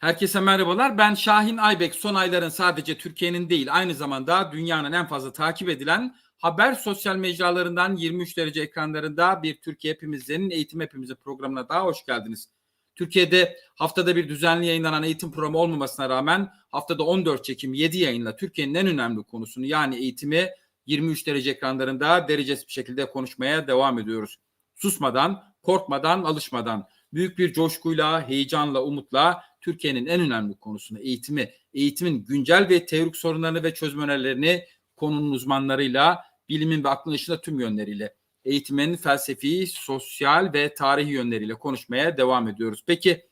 Herkese merhabalar. Ben Şahin Aybek. Son ayların sadece Türkiye'nin değil aynı zamanda dünyanın en fazla takip edilen haber sosyal mecralarından 23 derece ekranlarında bir Türkiye Hepimizin Eğitim Hepimizin programına daha hoş geldiniz. Türkiye'de haftada bir düzenli yayınlanan eğitim programı olmamasına rağmen haftada 14 çekim 7 yayınla Türkiye'nin en önemli konusunu yani eğitimi 23 derece ekranlarında derecesiz bir şekilde konuşmaya devam ediyoruz. Susmadan, korkmadan, alışmadan, büyük bir coşkuyla, heyecanla, umutla Türkiye'nin en önemli konusunu eğitimi, eğitimin güncel ve teorik sorunlarını ve çözüm önerilerini konunun uzmanlarıyla, bilimin ve aklın dışında tüm yönleriyle, eğitimin felsefi, sosyal ve tarihi yönleriyle konuşmaya devam ediyoruz. Peki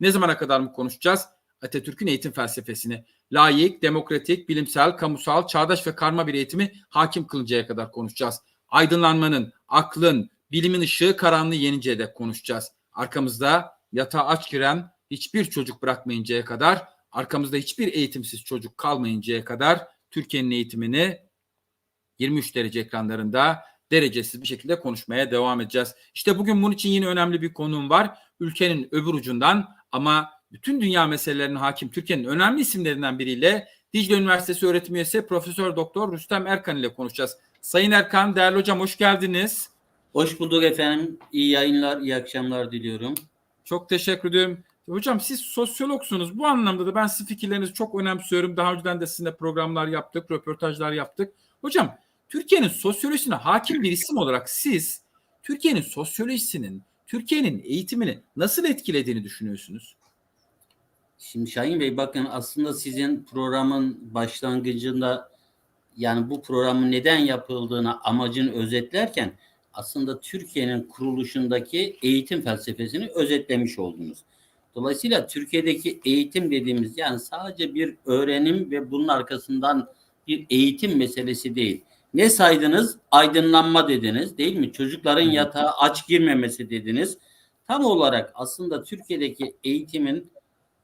ne zamana kadar mı konuşacağız? Atatürk'ün eğitim felsefesini, layık, demokratik, bilimsel, kamusal, çağdaş ve karma bir eğitimi hakim kılıncaya kadar konuşacağız. Aydınlanmanın, aklın, bilimin ışığı karanlığı yeninceye dek konuşacağız. Arkamızda yatağa aç giren hiçbir çocuk bırakmayıncaya kadar, arkamızda hiçbir eğitimsiz çocuk kalmayıncaya kadar Türkiye'nin eğitimini 23 derece ekranlarında derecesiz bir şekilde konuşmaya devam edeceğiz. İşte bugün bunun için yine önemli bir konuğum var. Ülkenin öbür ucundan ama bütün dünya meselelerine hakim Türkiye'nin önemli isimlerinden biriyle Dicle Üniversitesi öğretim üyesi Profesör Doktor Rüstem Erkan ile konuşacağız. Sayın Erkan, değerli hocam hoş geldiniz. Hoş bulduk efendim. İyi yayınlar, iyi akşamlar diliyorum. Çok teşekkür ediyorum. Hocam siz sosyologsunuz. Bu anlamda da ben sizin fikirlerinizi çok önemsiyorum. Daha önceden de sizinle programlar yaptık, röportajlar yaptık. Hocam Türkiye'nin sosyolojisine hakim bir isim olarak siz Türkiye'nin sosyolojisinin Türkiye'nin eğitimini nasıl etkilediğini düşünüyorsunuz? Şimdi Şahin Bey bakın aslında sizin programın başlangıcında yani bu programın neden yapıldığını amacını özetlerken aslında Türkiye'nin kuruluşundaki eğitim felsefesini özetlemiş oldunuz. Dolayısıyla Türkiye'deki eğitim dediğimiz yani sadece bir öğrenim ve bunun arkasından bir eğitim meselesi değil. Ne saydınız? Aydınlanma dediniz değil mi? Çocukların yatağa aç girmemesi dediniz. Tam olarak aslında Türkiye'deki eğitimin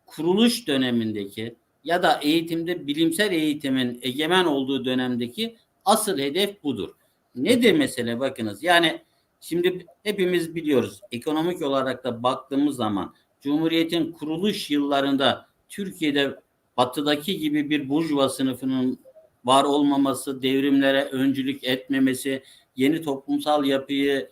kuruluş dönemindeki ya da eğitimde bilimsel eğitimin egemen olduğu dönemdeki asıl hedef budur. Ne de mesele bakınız yani şimdi hepimiz biliyoruz ekonomik olarak da baktığımız zaman Cumhuriyet'in kuruluş yıllarında Türkiye'de batıdaki gibi bir burjuva sınıfının var olmaması, devrimlere öncülük etmemesi, yeni toplumsal yapıyı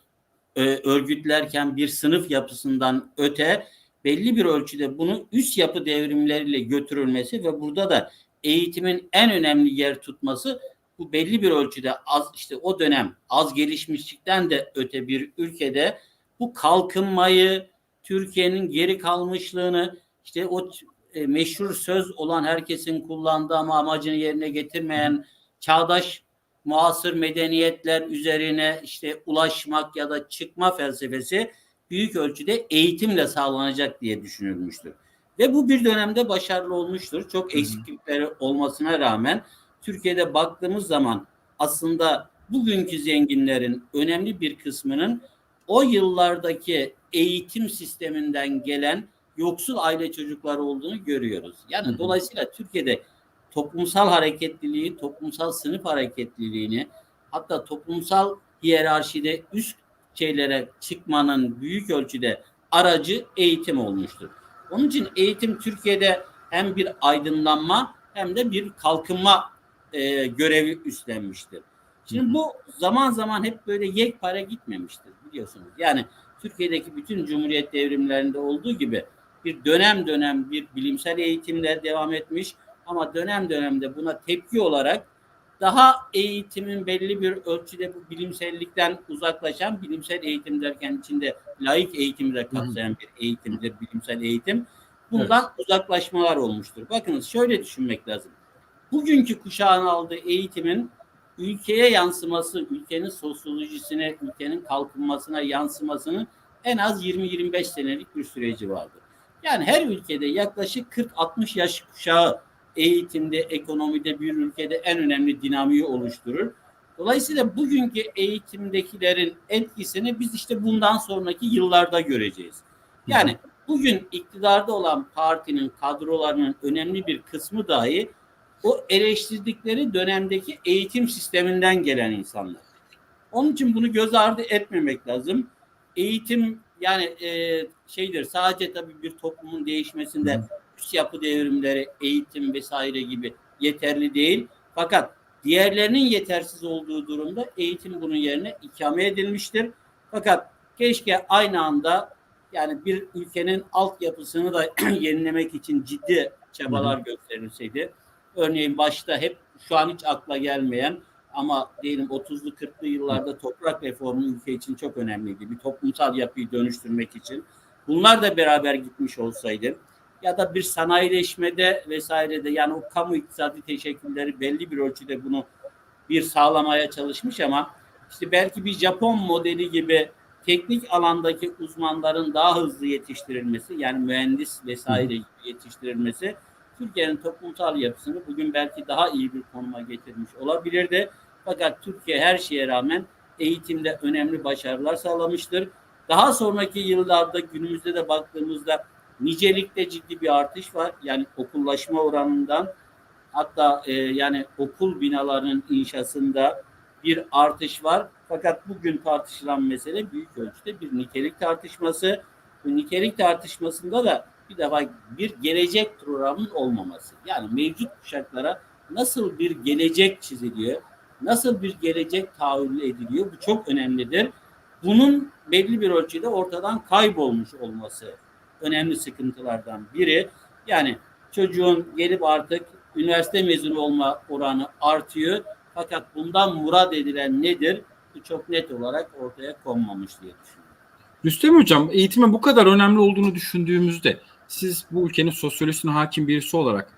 e, örgütlerken bir sınıf yapısından öte belli bir ölçüde bunu üst yapı devrimleriyle götürülmesi ve burada da eğitimin en önemli yer tutması bu belli bir ölçüde az işte o dönem az gelişmişlikten de öte bir ülkede bu kalkınmayı Türkiye'nin geri kalmışlığını işte o e, meşhur söz olan herkesin kullandığı ama amacını yerine getirmeyen çağdaş muasır medeniyetler üzerine işte ulaşmak ya da çıkma felsefesi büyük ölçüde eğitimle sağlanacak diye düşünülmüştür. Ve bu bir dönemde başarılı olmuştur. Çok eksiklikleri olmasına rağmen Türkiye'de baktığımız zaman aslında bugünkü zenginlerin önemli bir kısmının o yıllardaki eğitim sisteminden gelen yoksul aile çocukları olduğunu görüyoruz. Yani hı hı. dolayısıyla Türkiye'de toplumsal hareketliliği, toplumsal sınıf hareketliliğini hatta toplumsal hiyerarşide üst şeylere çıkmanın büyük ölçüde aracı eğitim olmuştur. Onun için eğitim Türkiye'de hem bir aydınlanma hem de bir kalkınma e, görevi üstlenmiştir. Şimdi bu zaman zaman hep böyle yekpare gitmemiştir biliyorsunuz. Yani Türkiye'deki bütün cumhuriyet devrimlerinde olduğu gibi bir dönem dönem bir bilimsel eğitimler devam etmiş ama dönem dönemde buna tepki olarak daha eğitimin belli bir ölçüde bu bilimsellikten uzaklaşan bilimsel eğitim derken içinde laik eğitimi de kapsayan bir eğitimdir bilimsel eğitim. Bundan evet. uzaklaşmalar olmuştur. Bakınız şöyle düşünmek lazım. Bugünkü kuşağın aldığı eğitimin ülkeye yansıması, ülkenin sosyolojisine, ülkenin kalkınmasına yansımasının en az 20-25 senelik bir süreci vardır. Yani her ülkede yaklaşık 40-60 yaş kuşağı eğitimde, ekonomide bir ülkede en önemli dinamiği oluşturur. Dolayısıyla bugünkü eğitimdekilerin etkisini biz işte bundan sonraki yıllarda göreceğiz. Yani bugün iktidarda olan partinin kadrolarının önemli bir kısmı dahi o eleştirdikleri dönemdeki eğitim sisteminden gelen insanlar. Onun için bunu göz ardı etmemek lazım. Eğitim yani e, şeydir sadece tabii bir toplumun değişmesinde üst yapı devrimleri, eğitim vesaire gibi yeterli değil. Fakat diğerlerinin yetersiz olduğu durumda eğitim bunun yerine ikame edilmiştir. Fakat keşke aynı anda yani bir ülkenin altyapısını da yenilemek için ciddi çabalar gösterilseydi. Örneğin başta hep şu an hiç akla gelmeyen ama diyelim 30'lu 40'lı yıllarda toprak reformu ülke için çok önemliydi. Bir toplumsal yapıyı dönüştürmek için. Bunlar da beraber gitmiş olsaydı ya da bir sanayileşmede vesairede yani o kamu iktisadi teşekkülleri belli bir ölçüde bunu bir sağlamaya çalışmış ama işte belki bir Japon modeli gibi teknik alandaki uzmanların daha hızlı yetiştirilmesi yani mühendis vesaire yetiştirilmesi Türkiye'nin toplumsal yapısını bugün belki daha iyi bir konuma getirmiş olabilirdi. Fakat Türkiye her şeye rağmen eğitimde önemli başarılar sağlamıştır. Daha sonraki yıllarda günümüzde de baktığımızda nicelikte ciddi bir artış var. Yani okullaşma oranından hatta e, yani okul binalarının inşasında bir artış var. Fakat bugün tartışılan mesele büyük ölçüde bir nitelik tartışması. Bu nitelik tartışmasında da bir defa bir gelecek programın olmaması. Yani mevcut kuşaklara nasıl bir gelecek çiziliyor, nasıl bir gelecek tahayyül ediliyor bu çok önemlidir. Bunun belli bir ölçüde ortadan kaybolmuş olması önemli sıkıntılardan biri. Yani çocuğun gelip artık üniversite mezunu olma oranı artıyor. Fakat bundan murad edilen nedir? Bu çok net olarak ortaya konmamış diye düşünüyorum. Rüstem Hocam eğitimin bu kadar önemli olduğunu düşündüğümüzde siz bu ülkenin sosyolojisine hakim birisi olarak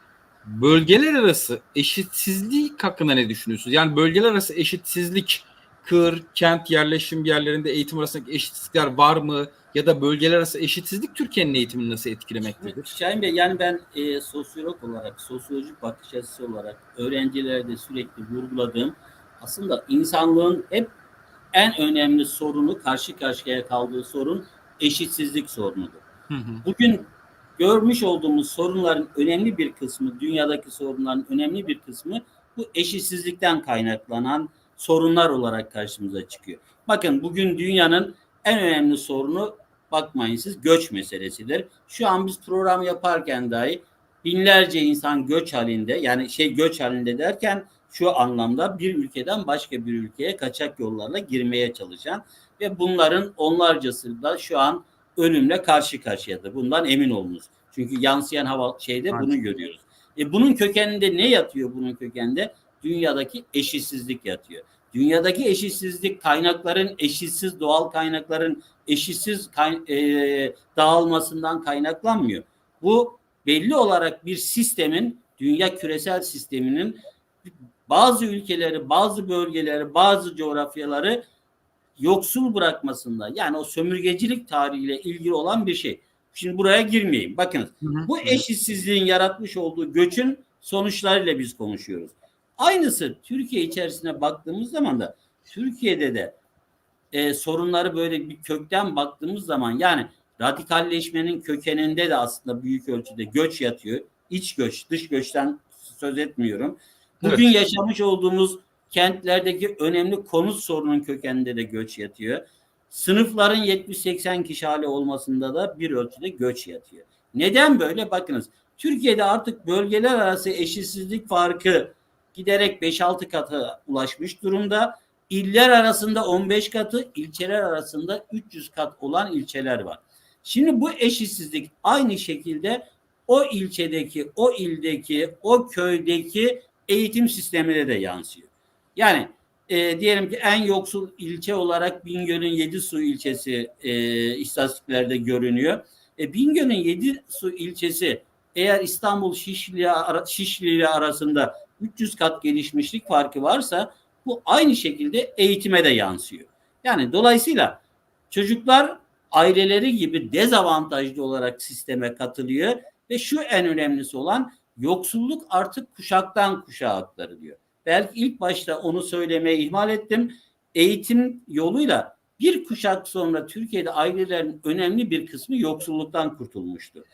bölgeler arası eşitsizlik hakkında ne düşünüyorsunuz? Yani bölgeler arası eşitsizlik, kır, kent, yerleşim yerlerinde eğitim arasındaki eşitsizlikler var mı? Ya da bölgeler arası eşitsizlik Türkiye'nin eğitimini nasıl etkilemektedir? Şahin Bey yani ben e, sosyolog olarak, sosyolojik bakış açısı olarak öğrencilerde sürekli vurguladığım aslında insanlığın hep en önemli sorunu karşı karşıya kaldığı sorun eşitsizlik sorunudur. Hı hı. Bugün görmüş olduğumuz sorunların önemli bir kısmı, dünyadaki sorunların önemli bir kısmı bu eşitsizlikten kaynaklanan sorunlar olarak karşımıza çıkıyor. Bakın bugün dünyanın en önemli sorunu bakmayın siz göç meselesidir. Şu an biz program yaparken dahi binlerce insan göç halinde yani şey göç halinde derken şu anlamda bir ülkeden başka bir ülkeye kaçak yollarla girmeye çalışan ve bunların onlarcası da şu an ölümle karşı karşıyadır. Bundan emin olunuz. Çünkü yansıyan hava şeyde Evet. bunu görüyoruz. E bunun kökeninde ne yatıyor bunun kökeninde? Dünyadaki eşitsizlik yatıyor. Dünyadaki eşitsizlik kaynakların eşitsiz doğal kaynakların eşitsiz kay- e, dağılmasından kaynaklanmıyor. Bu belli olarak bir sistemin dünya küresel sisteminin bazı ülkeleri, bazı bölgeleri, bazı coğrafyaları yoksul bırakmasında yani o sömürgecilik tarihiyle ilgili olan bir şey. Şimdi buraya girmeyeyim. Bakınız Hı hı. bu eşitsizliğin yaratmış olduğu göçün sonuçlarıyla biz konuşuyoruz. Aynısı Türkiye içerisine baktığımız zaman da Türkiye'de de e, sorunları böyle bir kökten baktığımız zaman yani radikalleşmenin kökeninde de aslında büyük ölçüde göç yatıyor. İç göç, dış göçten söz etmiyorum. Bugün yaşamış olduğumuz kentlerdeki önemli konut sorunun kökeninde de göç yatıyor. Sınıfların 70-80 kişi hali olmasında da bir ölçüde göç yatıyor. Neden böyle? Bakınız Türkiye'de artık bölgeler arası eşitsizlik farkı giderek 5-6 kata ulaşmış durumda. İller arasında 15 katı, ilçeler arasında 300 kat olan ilçeler var. Şimdi bu eşitsizlik aynı şekilde o ilçedeki, o ildeki, o köydeki eğitim sistemine de yansıyor. Yani e, diyelim ki en yoksul ilçe olarak Bingöl'ün Yedisu ilçesi e, istatistiklerde görünüyor. E, Bingöl'ün Yedisu ilçesi eğer İstanbul Şişli, Şişli ile arasında 300 kat gelişmişlik farkı varsa bu aynı şekilde eğitime de yansıyor. Yani dolayısıyla çocuklar aileleri gibi dezavantajlı olarak sisteme katılıyor ve şu en önemlisi olan yoksulluk artık kuşaktan kuşağa aktarılıyor. Belki ilk başta onu söylemeye ihmal ettim. Eğitim yoluyla bir kuşak sonra Türkiye'de ailelerin önemli bir kısmı yoksulluktan kurtulmuştu.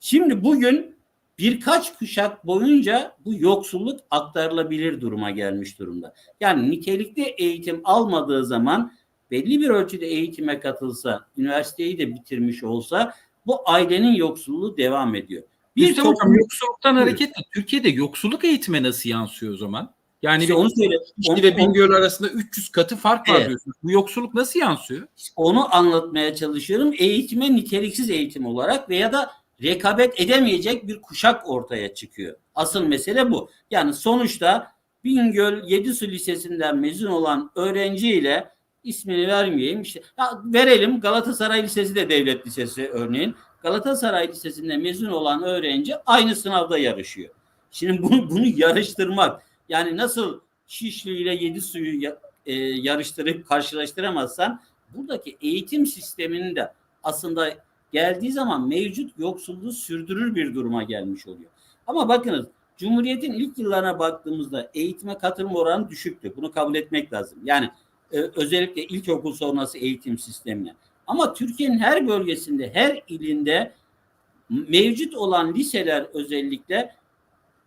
Şimdi bugün birkaç kuşak boyunca bu yoksulluk aktarılabilir duruma gelmiş durumda. Yani nitelikli eğitim almadığı zaman belli bir ölçüde eğitime katılsa, üniversiteyi de bitirmiş olsa bu ailenin yoksulluğu devam ediyor. Bir Rüstem Hocam toplum yoksulluktan hareketle Türkiye'de yoksulluk eğitime nasıl yansıyor o zaman? Yani İşte bir onu söyle. Onu- ve Bingöl arasında 300 katı fark var Evet. diyorsunuz. Bu yoksulluk nasıl yansıyor? onu anlatmaya çalışıyorum. Eğitime niteliksiz eğitim olarak veya da rekabet edemeyecek bir kuşak ortaya çıkıyor. Asıl mesele bu. Yani sonuçta Bingöl Yedisu Lisesi'nden mezun olan öğrenciyle ismini vermeyeyim işte ya verelim Galatasaray Lisesi de devlet lisesi örneğin. Galatasaray Lisesi'nde mezun olan öğrenci aynı sınavda yarışıyor. Şimdi bunu, bunu yarıştırmak yani nasıl Şişli ile Yedisu'yu ya- e, yarıştırıp karşılaştıramazsan buradaki eğitim sisteminin de aslında geldiği zaman mevcut yoksulluğu sürdürür bir duruma gelmiş oluyor. Ama bakınız Cumhuriyet'in ilk yıllarına baktığımızda eğitime katılım oranı düşüktü. Bunu kabul etmek lazım. Yani e, özellikle ilkokul sonrası eğitim sistemine. Ama Türkiye'nin her bölgesinde, her ilinde mevcut olan liseler özellikle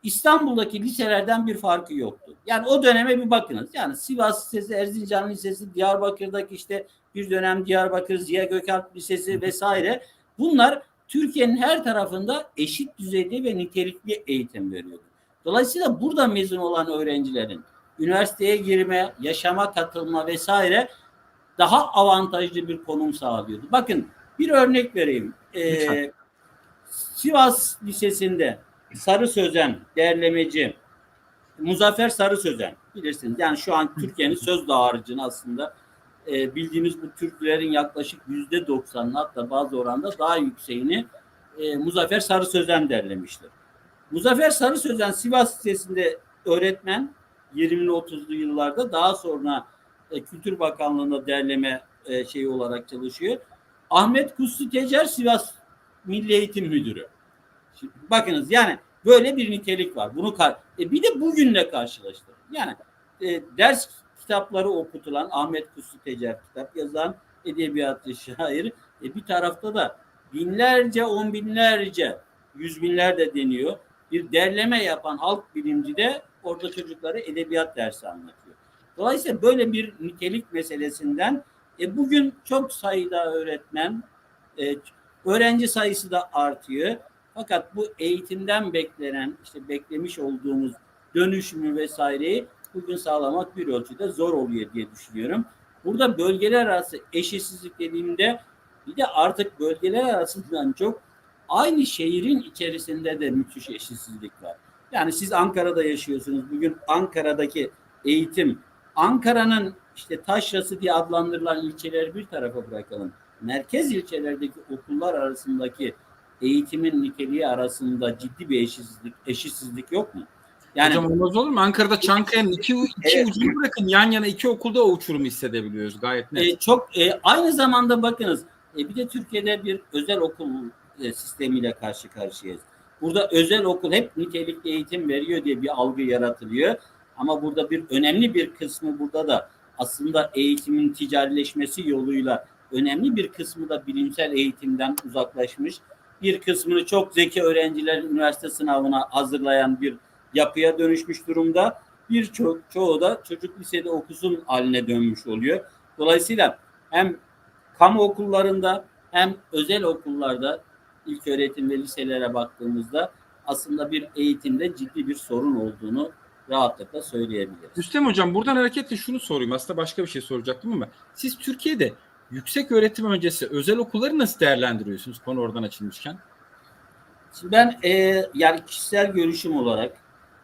İstanbul'daki liselerden bir farkı yoktu. Yani o döneme bir bakınız. Yani Sivas Lisesi, Erzincan Lisesi, Diyarbakır'daki işte bir dönem Diyarbakır Ziya Gökalp Lisesi vesaire. Bunlar Türkiye'nin her tarafında eşit düzeyde ve nitelikli eğitim veriyordu. Dolayısıyla burada mezun olan öğrencilerin üniversiteye girme, yaşama katılma vesaire daha avantajlı bir konum sağlıyordu. Bakın bir örnek vereyim. Ee, Lütfen. Sivas Lisesi'nde Sarı Sözen derlemeci Muzaffer Sarı Sözen bilirsiniz. Yani şu an Türkiye'nin söz dağarcığını aslında e, bildiğimiz bu Türklerin yaklaşık yüzde doksanını hatta bazı oranda daha yükseğini e, Muzaffer Sarı Sözen derlemiştir. Muzaffer Sarı Sözen Sivas Lisesi'nde öğretmen 20'li 30'lu yıllarda daha sonra e, Kültür Bakanlığı'nda derleme e, şeyi olarak çalışıyor. Ahmet Kutsu Tecer Sivas Milli Eğitim Müdürü. Şimdi bakınız yani böyle bir nitelik var. Bunu e, bir de bugünle karşılaştırın. Yani e, ders kitapları okutulan Ahmet Kutsu Tecer kitap yazan edebiyatçı şair e, bir tarafta da binlerce on binlerce yüz binler de deniyor bir derleme yapan halk bilimci de orada çocuklara edebiyat dersi anlatıyor. Dolayısıyla böyle bir nitelik meselesinden e, bugün çok sayıda öğretmen e, öğrenci sayısı da artıyor. Fakat bu eğitimden beklenen işte beklemiş olduğumuz dönüşümü vesaireyi bugün sağlamak bir ölçüde zor oluyor diye düşünüyorum. Burada bölgeler arası eşitsizlik dediğimde bir de artık bölgeler arasından çok aynı şehrin içerisinde de müthiş eşitsizlik var. Yani siz Ankara'da yaşıyorsunuz. Bugün Ankara'daki eğitim, Ankara'nın işte taşrası diye adlandırılan ilçeleri bir tarafa bırakalım. Merkez ilçelerdeki okullar arasındaki eğitimin niteliği arasında ciddi bir eşitsizlik, eşitsizlik yok mu? Yani Hocam olmaz olur mu? Ankara'da Çankaya'nın iki, iki Evet. ucunu bırakın yan yana iki okulda o uçurumu hissedebiliyoruz gayet net. E, çok e, aynı zamanda bakınız e, bir de Türkiye'de bir özel okul e, sistemiyle karşı karşıyayız. Burada özel okul hep nitelikli eğitim veriyor diye bir algı yaratılıyor. Ama burada bir önemli bir kısmı burada da aslında eğitimin ticarileşmesi yoluyla önemli bir kısmı da bilimsel eğitimden uzaklaşmış. Bir kısmını çok zeki öğrenciler üniversite sınavına hazırlayan bir yapıya dönüşmüş durumda. Bir ço- çoğu da çocuk lisede okusun haline dönmüş oluyor. Dolayısıyla hem kamu okullarında hem özel okullarda ilk öğretim ve liselere baktığımızda aslında bir eğitimde ciddi bir sorun olduğunu rahatlıkla söyleyebiliriz. Rüstem Hocam buradan hareketle şunu sorayım. Aslında başka bir şey soracaktım ama siz Türkiye'de yüksek öğretim öncesi özel okulları nasıl değerlendiriyorsunuz konu oradan açılmışken? Şimdi ben e, yani kişisel görüşüm olarak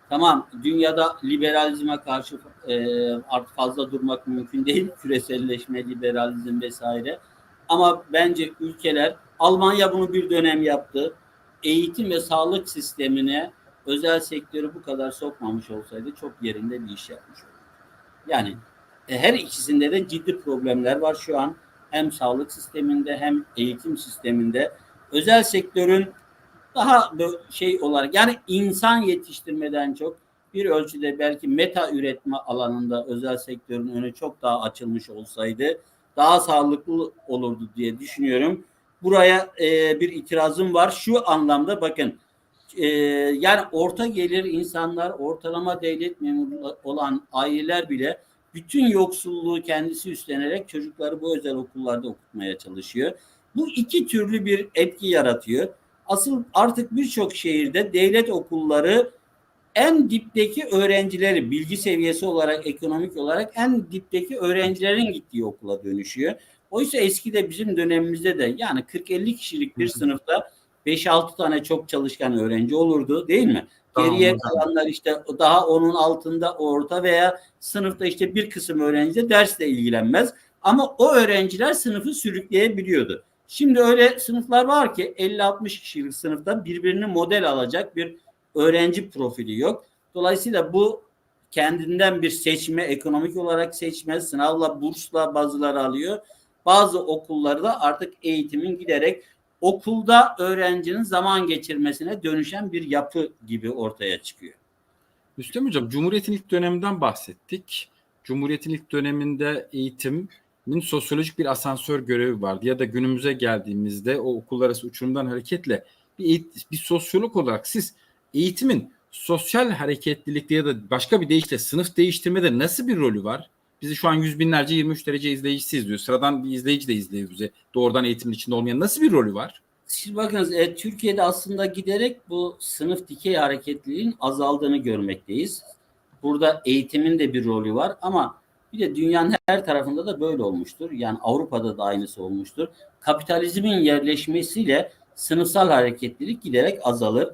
tamam dünyada liberalizme karşı e, artık fazla durmak mümkün değil. Küreselleşme, liberalizm vesaire. Ama bence ülkeler Almanya bunu bir dönem yaptı. Eğitim ve sağlık sistemine özel sektörü bu kadar sokmamış olsaydı çok yerinde bir iş yapmış olurdu. Yani e, her ikisinde de ciddi problemler var şu an. Hem sağlık sisteminde hem eğitim sisteminde. Özel sektörün daha şey olarak yani insan yetiştirmeden çok bir ölçüde belki meta üretme alanında özel sektörün önü çok daha açılmış olsaydı daha sağlıklı olurdu diye düşünüyorum. Buraya e, bir itirazım var. Şu anlamda bakın e, yani orta gelir insanlar ortalama devlet memuru olan aileler bile bütün yoksulluğu kendisi üstlenerek çocukları bu özel okullarda okutmaya çalışıyor. Bu iki türlü bir etki yaratıyor. Asıl artık birçok şehirde devlet okulları en dipteki öğrencileri bilgi seviyesi olarak ekonomik olarak en dipteki öğrencilerin gittiği okula dönüşüyor. Oysa eskide bizim dönemimizde de yani 40-50 kişilik bir sınıfta 5-6 tane çok çalışkan öğrenci olurdu değil mi? Geriye kalanlar işte daha onun altında orta veya sınıfta işte bir kısım öğrenci de dersle ilgilenmez. Ama o öğrenciler sınıfı sürükleyebiliyordu. Şimdi öyle sınıflar var ki 50-60 kişilik sınıfta birbirini model alacak bir öğrenci profili yok. Dolayısıyla bu kendinden bir seçme, ekonomik olarak seçme, sınavla, bursla bazıları alıyor. Bazı okullarda artık eğitimin giderek okulda öğrencinin zaman geçirmesine dönüşen bir yapı gibi ortaya çıkıyor. Müslüm Hocam, Cumhuriyet'in ilk döneminden bahsettik. Cumhuriyet'in ilk döneminde eğitimin sosyolojik bir asansör görevi vardı. Ya da günümüze geldiğimizde o okullar arası uçurumdan hareketle bir, bir sosyolog olarak siz eğitimin sosyal hareketlilikte ya da başka bir deyişle sınıf değiştirmede nasıl bir rolü var? Bizi şu an yüz binlerce 23 derece izleyicisi izliyor. Sıradan bir izleyici de izliyor bizi. Doğrudan eğitimin içinde olmayan nasıl bir rolü var? Şimdi bakınız e, Türkiye'de aslında giderek bu sınıf dikey hareketliliğin azaldığını görmekteyiz. Burada eğitimin de bir rolü var ama bir de dünyanın her tarafında da böyle olmuştur. Yani Avrupa'da da aynısı olmuştur. Kapitalizmin yerleşmesiyle sınıfsal hareketlilik giderek azalır.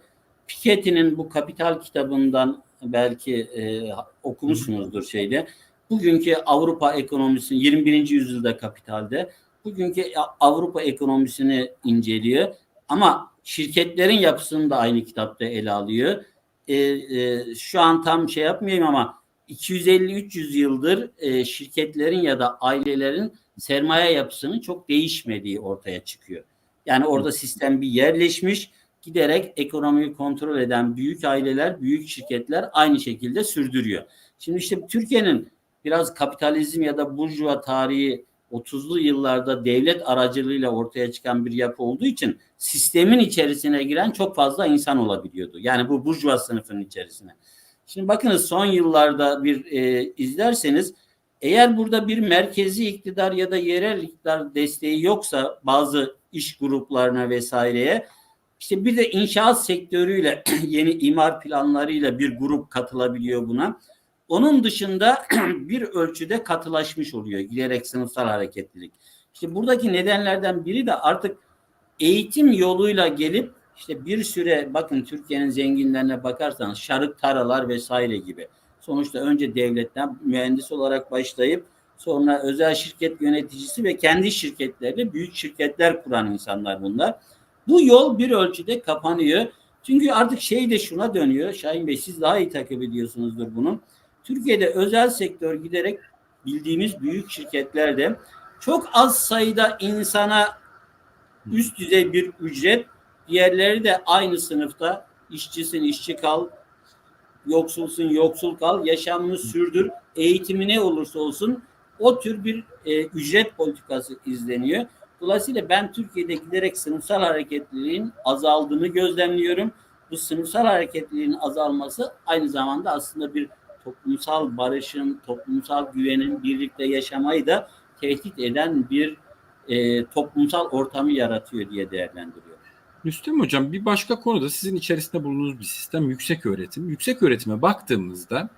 Piketty'nin bu Kapital kitabından belki e, okumuşsunuzdur şeyde. Bugünkü Avrupa ekonomisinin 21. yüzyılda Kapital'de bugünkü Avrupa ekonomisini inceliyor. Ama şirketlerin yapısını da aynı kitapta ele alıyor. E, e, şu an tam şey yapmayayım ama 250-300 yıldır e, şirketlerin ya da ailelerin sermaye yapısının çok değişmediği ortaya çıkıyor. Yani orada sistem bir yerleşmiş, giderek ekonomiyi kontrol eden büyük aileler, büyük şirketler aynı şekilde sürdürüyor. Şimdi işte Türkiye'nin biraz kapitalizm ya da burjuva tarihi 30'lu yıllarda devlet aracılığıyla ortaya çıkan bir yapı olduğu için sistemin içerisine giren çok fazla insan olabiliyordu. Yani bu burjuva sınıfının içerisine. Şimdi bakınız son yıllarda bir e, izlerseniz eğer burada bir merkezi iktidar ya da yerel iktidar desteği yoksa bazı iş gruplarına vesaireye işte bir de inşaat sektörüyle yeni imar planlarıyla bir grup katılabiliyor buna. Onun dışında bir ölçüde katılaşmış oluyor giderek sınıfsal hareketlilik. İşte buradaki nedenlerden biri de artık eğitim yoluyla gelip işte bir süre bakın Türkiye'nin zenginlerine bakarsanız şarık taralar vesaire gibi. Sonuçta önce devletten mühendis olarak başlayıp sonra özel şirket yöneticisi ve kendi şirketlerle büyük şirketler kuran insanlar bunlar. Bu yol bir ölçüde kapanıyor. Çünkü artık şey de şuna dönüyor. Şahin Bey siz daha iyi takip ediyorsunuzdur bunun. Türkiye'de özel sektör giderek bildiğimiz büyük şirketlerde çok az sayıda insana üst düzey bir ücret, diğerleri de aynı sınıfta işçisin işçi kal, yoksulsun yoksul kal, yaşamını sürdür, eğitimi ne olursa olsun o tür bir e, ücret politikası izleniyor. Dolayısıyla ben Türkiye'de giderek sınıfsal hareketliliğin azaldığını gözlemliyorum. Bu sınıfsal hareketliliğin azalması aynı zamanda aslında bir toplumsal barışın, toplumsal güvenin, birlikte yaşamayı da tehdit eden bir e, toplumsal ortamı yaratıyor diye değerlendiriyorum. Müslüm Hocam bir başka konuda sizin içerisinde bulunduğunuz bir sistem yüksek öğretim. Yüksek öğretime baktığımızda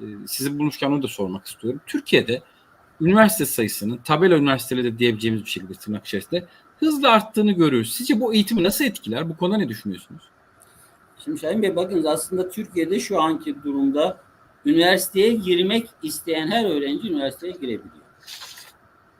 e, sizin bulmuşken onu da sormak istiyorum. Türkiye'de üniversite sayısının tabela üniversiteleri de diyebileceğimiz bir şekilde tırnak içerisinde hızla arttığını görüyoruz. Sizce bu eğitimi nasıl etkiler? Bu konuda ne düşünüyorsunuz? Şimdi Şahin Bey bakınız aslında Türkiye'de şu anki durumda üniversiteye girmek isteyen her öğrenci üniversiteye girebiliyor.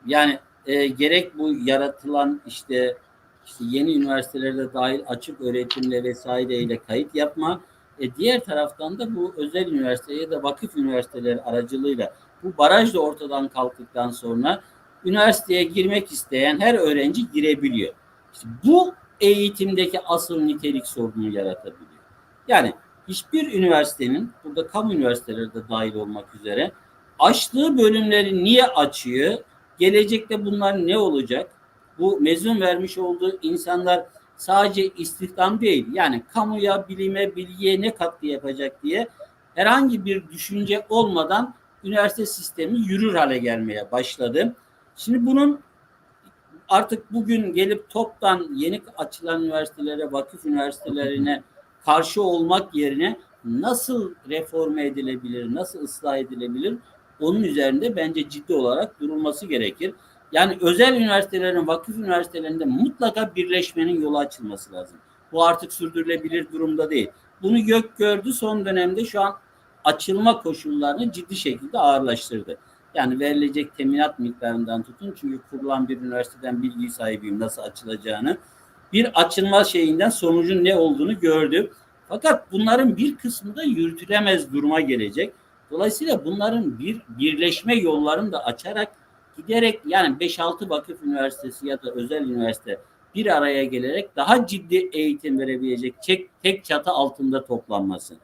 Yani e, gerek bu yaratılan işte, işte yeni üniversitelerde dahil açık öğretimle vesaireyle kayıt yapma, e, diğer taraftan da bu özel üniversite ya da vakıf üniversiteleri aracılığıyla bu baraj da ortadan kalktıktan sonra üniversiteye girmek isteyen her öğrenci girebiliyor. İşte bu eğitimdeki asıl nitelik sorunu yaratabiliyor. Yani hiçbir üniversitenin, burada kamu üniversiteleri de dahil olmak üzere açtığı bölümleri niye açıyor? Gelecekte bunlar ne olacak? Bu mezun vermiş olduğu insanlar sadece istihdam değil. Yani kamuya, bilime, bilgiye ne katkı yapacak diye herhangi bir düşünce olmadan üniversite sistemi yürür hale gelmeye başladı. Şimdi bunun artık bugün gelip toptan yeni açılan üniversitelere, vakıf üniversitelerine karşı olmak yerine nasıl reforme edilebilir, nasıl ıslah edilebilir onun üzerinde bence ciddi olarak durulması gerekir. Yani özel üniversitelerin, vakıf üniversitelerinde mutlaka birleşmenin yolu açılması lazım. Bu artık sürdürülebilir durumda değil. Bunu gök gördü son dönemde şu an açılma koşullarını ciddi şekilde ağırlaştırdı. Yani verilecek teminat miktarından tutun çünkü kurulan bir üniversiteden bilgi sahibiyim nasıl açılacağını. Bir açılma şeyinden sonucun ne olduğunu gördüm. Fakat bunların bir kısmı da yürütülemez duruma gelecek. Dolayısıyla bunların bir birleşme yollarını da açarak giderek yani 5-6 vakıf üniversitesi ya da özel üniversite bir araya gelerek daha ciddi eğitim verebilecek tek, tek çatı altında toplanması.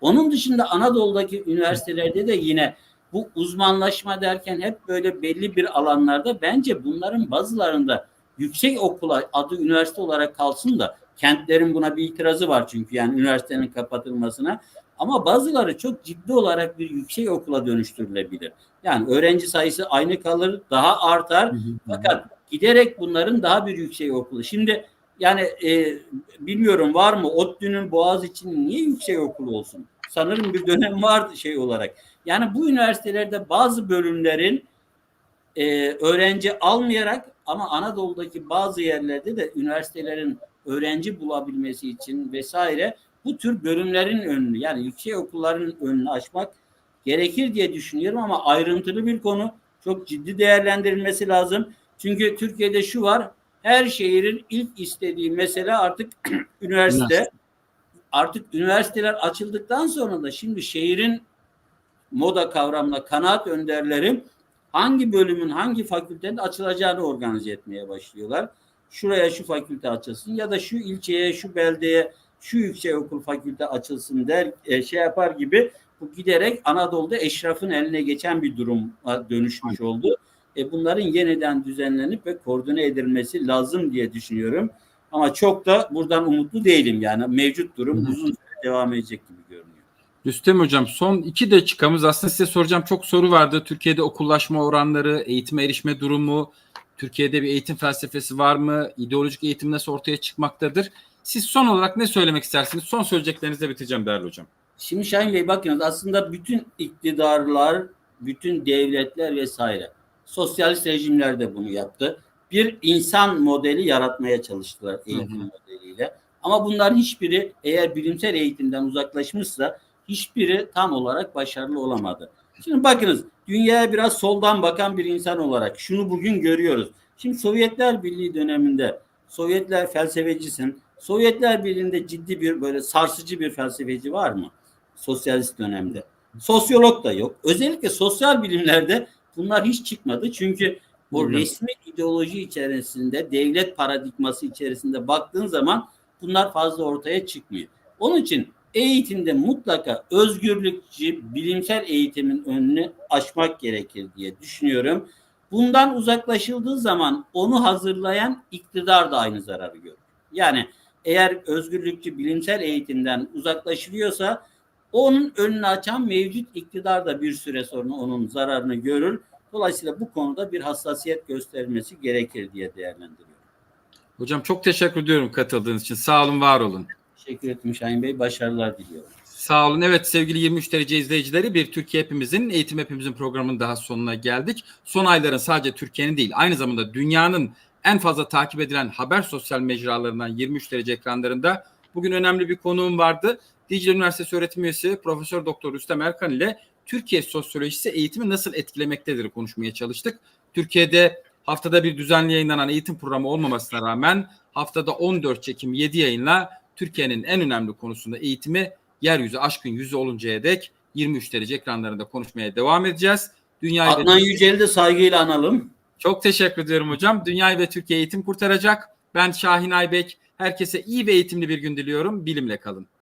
Onun dışında Anadolu'daki üniversitelerde de yine bu uzmanlaşma derken hep böyle belli bir alanlarda bence bunların bazılarında yüksek okula adı üniversite olarak kalsın da kentlerin buna bir itirazı var çünkü yani üniversitenin kapatılmasına ama bazıları çok ciddi olarak bir yüksek okula dönüştürülebilir. Yani öğrenci sayısı aynı kalır, daha artar. Fakat giderek bunların daha bir yüksek okulu. Şimdi yani e, bilmiyorum var mı ODTÜ'nün Boğaziçi'nin niye yüksek okulu olsun? Sanırım bir dönem vardı şey olarak. Yani bu üniversitelerde bazı bölümlerin e, öğrenci almayarak ama Anadolu'daki bazı yerlerde de üniversitelerin öğrenci bulabilmesi için vesaire bu tür bölümlerin önünü yani yüksek okulların önünü açmak gerekir diye düşünüyorum ama ayrıntılı bir konu çok ciddi değerlendirilmesi lazım. Çünkü Türkiye'de şu var her şehrin ilk istediği mesele artık üniversite. Üniversite. Artık üniversiteler açıldıktan sonra da şimdi şehrin moda kavramına kanaat önderleri hangi bölümün hangi fakültenin açılacağını organize etmeye başlıyorlar. Şuraya şu fakülte açılsın ya da şu ilçeye, şu beldeye şu yüksekokul fakülte açılsın der e, şey yapar gibi bu giderek Anadolu'da eşrafın eline geçen bir durum dönüşmüş oldu. E, bunların yeniden düzenlenip ve koordine edilmesi lazım diye düşünüyorum. Ama çok da buradan umutlu değilim yani mevcut durum uzun süre devam edecek gibi. Rüstem Hocam son iki dakikamız aslında size soracağım çok soru vardı. Türkiye'de okullaşma oranları, eğitime erişme durumu, Türkiye'de bir eğitim felsefesi var mı? İdeolojik eğitim nasıl ortaya çıkmaktadır? Siz son olarak ne söylemek istersiniz? Son söyleyeceklerinizle biteceğim değerli hocam. Şimdi Şahin Bey bakınız aslında bütün iktidarlar, bütün devletler vesaire sosyalist rejimler de bunu yaptı. Bir insan modeli yaratmaya çalıştılar eğitim Hı hı. modeliyle. Ama bunların hiçbiri eğer bilimsel eğitimden uzaklaşmışsa hiçbiri tam olarak başarılı olamadı. Şimdi bakınız dünyaya biraz soldan bakan bir insan olarak şunu bugün görüyoruz. Şimdi Sovyetler Birliği döneminde Sovyetler felsefecisin. Sovyetler Birliği'nde ciddi bir böyle sarsıcı bir felsefeci var mı? Sosyalist dönemde. Sosyolog da yok. Özellikle sosyal bilimlerde bunlar hiç çıkmadı. Çünkü o Hı hı. resmi ideoloji içerisinde, devlet paradigması içerisinde baktığın zaman bunlar fazla ortaya çıkmıyor. Onun için eğitimde mutlaka özgürlükçü, bilimsel eğitimin önünü açmak gerekir diye düşünüyorum. Bundan uzaklaşıldığı zaman onu hazırlayan iktidar da aynı zararı görür. Yani eğer özgürlükçü, bilimsel eğitimden uzaklaşılıyorsa onun önünü açan mevcut iktidar da bir süre sonra onun zararını görür. Dolayısıyla bu konuda bir hassasiyet gösterilmesi gerekir diye değerlendiriyorum. Hocam çok teşekkür ediyorum katıldığınız için. Sağ olun, var olun. Teşekkür ederim Şahin Bey. Başarılar diliyorum. Sağ olun. Evet sevgili 23 derece izleyicileri bir Türkiye hepimizin eğitim hepimizin programının daha sonuna geldik. Son ayların sadece Türkiye'nin değil aynı zamanda dünyanın en fazla takip edilen haber sosyal mecralarından 23 derece ekranlarında bugün önemli bir konuğum vardı. Dicle Üniversitesi öğretim üyesi Profesör Doktor Rüstem Erkan ile Türkiye sosyolojisi eğitimi nasıl etkilemektedir konuşmaya çalıştık. Türkiye'de haftada bir düzenli yayınlanan eğitim programı olmamasına rağmen haftada 14 çekim 7 yayınla Türkiye'nin en önemli konusunda eğitimi yeryüzü aşkın yüzü oluncaya dek 23 derece ekranlarında konuşmaya devam edeceğiz. Dünyayı Adnan Yücel'i de saygıyla analım. çok teşekkür ediyorum hocam. Dünyayı ve Türkiye eğitim kurtaracak. Ben Şahin Aybek. Herkese iyi ve eğitimli bir gün diliyorum. Bilimle kalın.